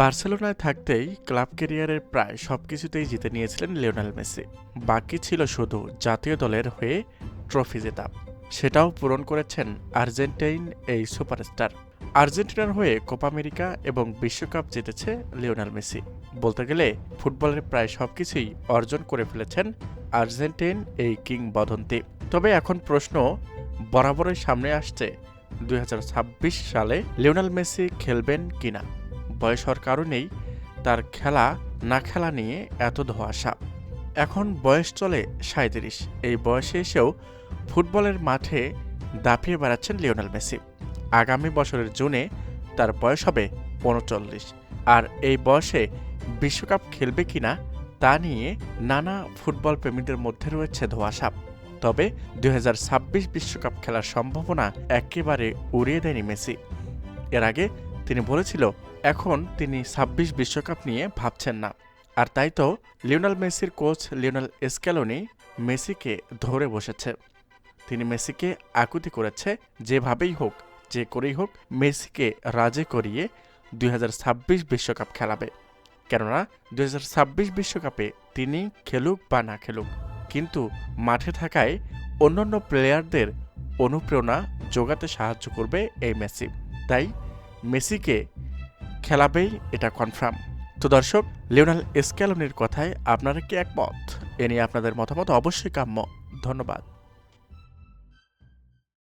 বার্সেলোনায় থাকতেই ক্লাব ক্যারিয়ারের প্রায় সব কিছুতেই জিতে নিয়েছিলেন লিওনাল মেসি। বাকি ছিল শুধু জাতীয় দলের হয়ে ট্রফি জেতা। সেটাও পূরণ করেছেন আর্জেন্টাইন এই সুপারস্টার। আর্জেন্টিনার হয়ে কোপা আমেরিকা এবং বিশ্বকাপ জিতেছে লিওনাল মেসি। বলতে গেলে, ফুটবলের প্রায় সব কিছুই অর্জন করে ফেলেছেন আর্জেন্টাইন এই কিংবদন্তি। তবে এখন প্রশ্ন বরাবরের সামনে আসছে দু হাজার ছাব্বিশ সালে লিওনাল মেসি খেলবেন কিনা। বয়স হওয়ার কারণেই তার খেলা না খেলা নিয়ে এত ধোয়াশা। এখন বয়স চলে সাঁত্রিশ এই বয়সে এসেও ফুটবলের মাঠে দাপিয়ে বেড়াচ্ছেন লিওনেল মেসি। আগামী বছরের জুনে তার বয়স হবে উনচল্লিশ। আর এই বয়সে বিশ্বকাপ খেলবে কিনা তা নিয়ে নানা ফুটবল প্রেমীদের মধ্যে রয়েছে ধোয়াশা। তবে দুই বিশ্বকাপ খেলার সম্ভাবনা একেবারে উড়িয়ে দেয়নি মেসি। এর আগে তিনি বলেছিল, এখন তিনি ছাব্বিশ বিশ্বকাপ নিয়ে ভাবছেন না। আর তাই তো লিওনাল মেসির কোচ লিওনাল এসক্যালোনি মেসিকে ধরে বসেছে। তিনি মেসিকে আকুতি করেছে, যেভাবেই হোক, যে করেই হোক, মেসিকে রাজে করিয়ে দুই বিশ্বকাপ খেলাবে। কেননা দুই বিশ্বকাপে তিনি খেলুক বা না খেলুক, কিন্তু মাঠে থাকায় অন্যান্য প্লেয়ারদের অনুপ্রেরণা যোগাতে সাহায্য করবে এই মেসি। তাই মেসিকে খেলাবেই এটা কনফার্ম তো দর্শক, লিওনাল এসক্যালনের কথায় আপনারা কি একমত? এ নিয়ে আপনাদের মতামত অবশ্যই কাম্য। ধন্যবাদ।